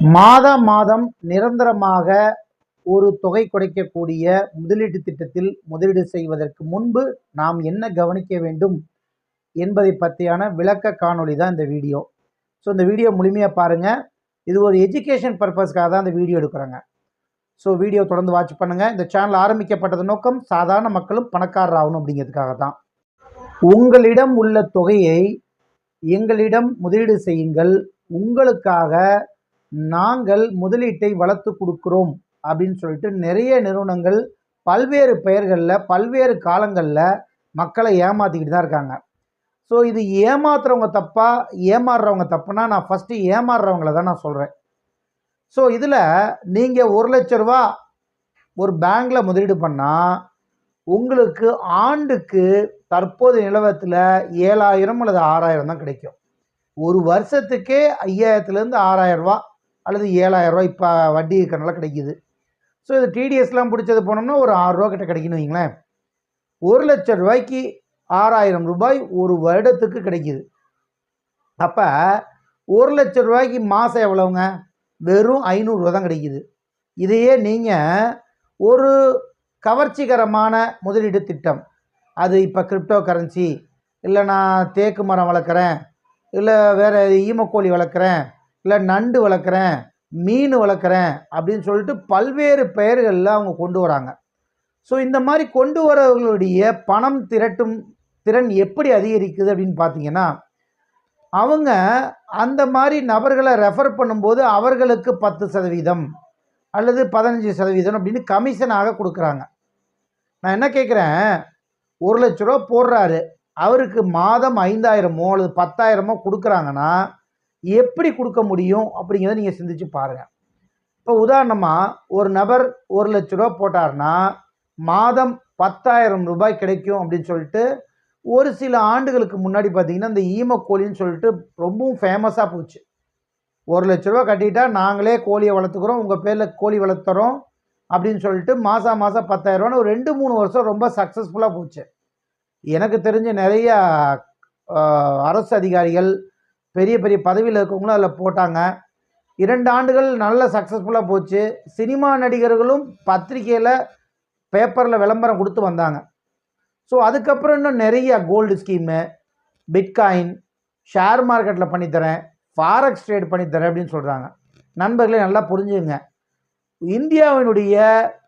மாத மாதம் நிரந்தரமாக ஒரு தொகை குறைக்கக்கூடிய முதலீட்டு திட்டத்தில் முதலீடு செய்வதற்கு முன்பு நாம் என்ன கவனிக்க வேண்டும் என்பதை பற்றியான விளக்க காணொளி தான் இந்த வீடியோ. ஸோ இந்த வீடியோ முழுமையாக பாருங்கள் இது ஒரு எஜுகேஷன் பர்பஸ்க்காக தான் இந்த வீடியோ எடுக்கிறோங்க. ஸோ வீடியோ தொடர்ந்து வாட்ச் பண்ணுங்கள் இந்த சேனல் ஆரம்பிக்கப்பட்டது நோக்கம் சாதாரண மக்களும் பணக்காரர் ஆகணும் அப்படிங்கிறதுக்காக தான். உங்களிடம் உள்ள தொகையை எங்களிடம் முதலீடு செய்யுங்கள். உங்களுக்காக நாங்கள் முதலீட்டை வளர்த்து கொடுக்குறோம் அப்படின்னு சொல்லிட்டு நிறைய நிறுவனங்கள் பல்வேறு பெயர்களில் பல்வேறு காலங்களில் மக்களை ஏமாற்றிக்கிட்டு தான் இருக்காங்க. ஸோ இது ஏமாத்துறவங்க தப்பா ஏமாறுறவங்க தப்புனா நான் ஃபஸ்ட்டு ஏமாறுறவங்கள தான் நான் சொல்கிறேன் ஸோ இதில் நீங்கள் ஒரு லட்ச ரூபா ஒரு பேங்க்கில் முதலீடு பண்ணால் உங்களுக்கு ஆண்டுக்கு தற்போது நிலவரத்தில் ஏழாயிரம் அல்லது ஆறாயிரம் தான் கிடைக்கும். ஒரு வருஷத்துக்கே ஐயாயிரத்துலேருந்து ஆறாயிரம் ரூபா அல்லது ஏழாயிரம் இப்போ வட்டி இருக்கிறனால கிடைக்குது. ஸோ இது டிடிஎஸ்லாம் பிடிச்சது போனோம்னா ஒரு ஆறுரூவா கிட்ட கிடைக்குன்னு வைங்களேன் ஒரு லட்சம் ரூபாய்க்கு ஆறாயிரம் ரூபாய் ஒரு வருடத்துக்கு கிடைக்கிது. அப்போ ஒரு லட்சம் ரூபாய்க்கு மாதம் எவ்வளவுங்க? வெறும் ஐநூறுரூவா தான் கிடைக்கிது. இதையே நீங்கள் ஒரு கவர்ச்சிகரமான முதலீடு திட்டம். அது இப்போ கிரிப்டோ கரன்சி இல்லை நான் தேக்கு மரம் வளர்க்குறேன் இல்லை வேறு ஈமக்கோழி வளர்க்குறேன் இல்லை நண்டு வளர்க்குறேன் மீன் வளர்க்குறேன் அப்படின்னு சொல்லிட்டு பல்வேறு பெயர்களில் அவங்க கொண்டு வராங்க. ஸோ இந்த மாதிரி கொண்டு வரவங்களுடைய பணம் திரட்டும் திறன் எப்படி அதிகரிக்குது அப்படின்னு பார்த்தீங்கன்னா அவங்க அந்த மாதிரி நபர்களை ரெஃபர் பண்ணும்போது அவர்களுக்கு பத்து சதவீதம் அல்லது பதினஞ்சு சதவீதம் அப்படின்னு கமிஷனாக கொடுக்குறாங்க. நான் என்ன கேட்குறேன்? ஒரு லட்ச ரூபா போடுறாரு. அவருக்கு மாதம் ஐந்தாயிரமோ அல்லது பத்தாயிரமோ கொடுக்குறாங்கன்னா எப்படி கொடுக்க முடியும் அப்படிங்கிறத நீங்கள் சிந்திச்சு பாருங்கள் இப்போ உதாரணமாக ஒரு நபர் ஒரு லட்ச ரூபா போட்டார்னா மாதம் பத்தாயிரம் ரூபாய் கிடைக்கும் அப்படின்னு சொல்லிட்டு ஒரு சில ஆண்டுகளுக்கு முன்னாடி பார்த்தீங்கன்னா இந்த ஈம கோழின்னு சொல்லிட்டு ரொம்பவும் ஃபேமஸாக போச்சு. ஒரு லட்ச ரூபா கட்டிட்டா நாங்களே கோழியை வளர்த்துக்குறோம் உங்கள் பேரில் கோழி வளர்த்துறோம் அப்படின்னு சொல்லிட்டு மாதம் மாதம் பத்தாயிரரூவான்னு ஒரு ரெண்டு மூணு வருஷம் ரொம்ப சக்ஸஸ்ஃபுல்லாக போச்சு. எனக்கு தெரிஞ்ச நிறைய அரசு அதிகாரிகள் பெரிய பெரிய பதவியில் இருக்கவங்களும் அதில் போட்டாங்க. இரண்டு ஆண்டுகள் நல்ல சக்ஸஸ்ஃபுல்லாக போச்சு. சினிமா நடிகர்களும் பத்திரிக்கையில் பேப்பரில் விளம்பரம் கொடுத்து வந்தாங்க. ஸோ அதுக்கப்புறம் இன்னும் நிறைய கோல்டு ஸ்கீமு பிட்காயின் ஷேர் மார்க்கெட்டில் பண்ணித்தரேன் ஃபாரக்ஸ் ட்ரேட் பண்ணித்தரேன் அப்படின்னு சொல்கிறாங்க நண்பர்களே நல்லா புரிஞ்சுங்க இந்தியாவினுடைய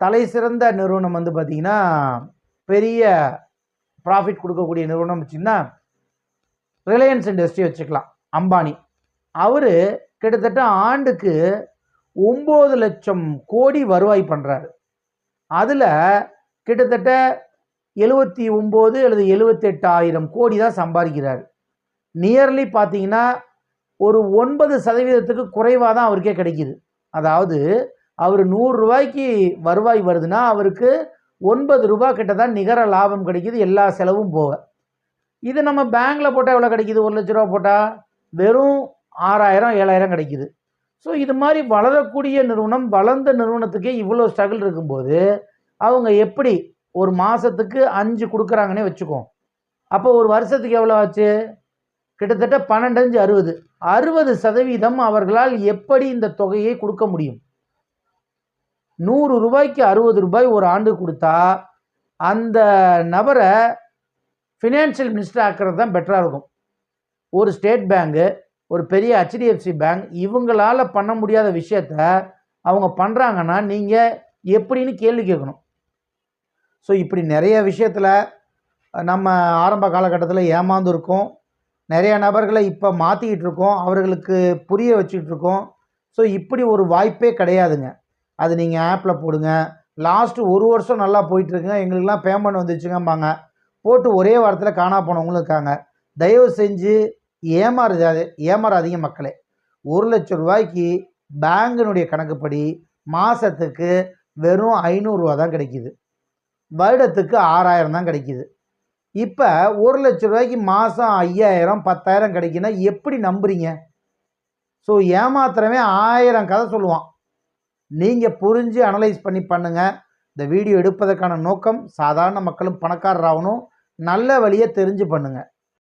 தலை சிறந்த நிறுவனம் வந்து பார்த்திங்கன்னா பெரிய ப்ராஃபிட் கொடுக்கக்கூடிய நிறுவனம் வச்சிங்கன்னா ரிலையன்ஸ் இண்டஸ்ட்ரி வச்சுக்கலாம். அம்பானி. அவர் கிட்டத்தட்ட ஆண்டுக்கு ஒம்பது லட்சம் கோடி வருவாய் பண்ணுறாரு அதில் கிட்டத்தட்ட எழுபத்தி ஒம்பது அல்லது எழுபத்தெட்டாயிரம் கோடி தான் சம்பாதிக்கிறார். நியர்லி பார்த்தீங்கன்னா ஒரு ஒன்பது சதவீதத்துக்கு குறைவாக தான் அவருக்கே கிடைக்கிது. அதாவது அவர் நூறுரூவாய்க்கு வருவாய் வருதுன்னா அவருக்கு ஒன்பது ரூபா கிட்ட தான் நிகர லாபம் கிடைக்கிது எல்லா செலவும் போக. இது நம்ம பேங்க்கில் போட்டால் எவ்வளோ கிடைக்கிது? ஒரு லட்ச ரூபா போட்டால் வெறும் ஆறாயிரம் ஏழாயிரம் கிடைக்கிது. ஸோ இது மாதிரி வளரக்கூடிய நிறுவனம் வளர்ந்த நிறுவனத்துக்கே இவ்வளோ ஸ்ட்ரகிள் இருக்கும்போது அவங்க எப்படி ஒரு மாதத்துக்கு அஞ்சு கொடுக்குறாங்கன்னே வச்சுக்கோம் அப்போ ஒரு வருஷத்துக்கு எவ்வளோ ஆச்சு? கிட்டத்தட்ட பன்னெண்டஞ்சு அறுபது. அறுபது சதவீதம் அவர்களால் எப்படி இந்த தொகையை கொடுக்க முடியும்? நூறு ரூபாய்க்கு அறுபது ரூபாய் ஒரு ஆண்டு கொடுத்தா அந்த நபரை ஃபினான்ஷியல் மினிஸ்டர் ஆக்கிறது தான் பெட்டராக இருக்கும். ஒரு ஸ்டேட் பேங்கு ஒரு பெரிய ஹெச்டிஎஃப்சி பேங்க் இவங்களால் பண்ண முடியாத விஷயத்த அவங்க பண்ணுறாங்கன்னா நீங்கள் எப்படின்னு கேள்வி கேட்கணும். ஸோ இப்படி நிறைய விஷயத்தில் நம்ம ஆரம்ப காலகட்டத்தில் ஏமாந்துருக்கோம். நிறைய நபர்களை இப்போ மாற்றிக்கிட்டு இருக்கோம் அவர்களுக்கு புரிய வச்சுக்கிட்டு இருக்கோம் ஸோ இப்படி ஒரு வாய்ப்பே கிடையாதுங்க. அது நீங்கள் ஆப்பில் போடுங்க. லாஸ்ட்டு ஒரு வருஷம் நல்லா போயிட்டுருக்குங்க. எங்களுக்கெல்லாம் பேமெண்ட் வந்துச்சுங்கம்பாங்க. போட்டு ஒரே வாரத்தில் காணா போனவங்களும் இருக்காங்க. தயவு செஞ்சு ஏமாறுதாது ஏமாறாதீங்க மக்களே. ஒரு லட்சம் ரூபாய்க்கு பேங்கினுடைய கணக்குப்படி மாதத்துக்கு வெறும் ஐநூறுரூவா தான் கிடைக்கிது. வருடத்துக்கு ஆறாயிரம் தான் கிடைக்கிது. இப்போ ஒரு லட்ச ரூபாய்க்கு மாதம் ஐயாயிரம் பத்தாயிரம் கிடைக்குன்னா எப்படி நம்புறீங்க? ஸோ ஏமாத்திரமே ஆயிரம் கதை சொல்லுவான். நீங்கள் புரிஞ்சு அனலைஸ் பண்ணி பண்ணுங்கள் இந்த வீடியோ எடுப்பதற்கான நோக்கம் சாதாரண மக்களும் பணக்காரராகணும். நல்ல வழியை தெரிஞ்சு பண்ணுங்கள்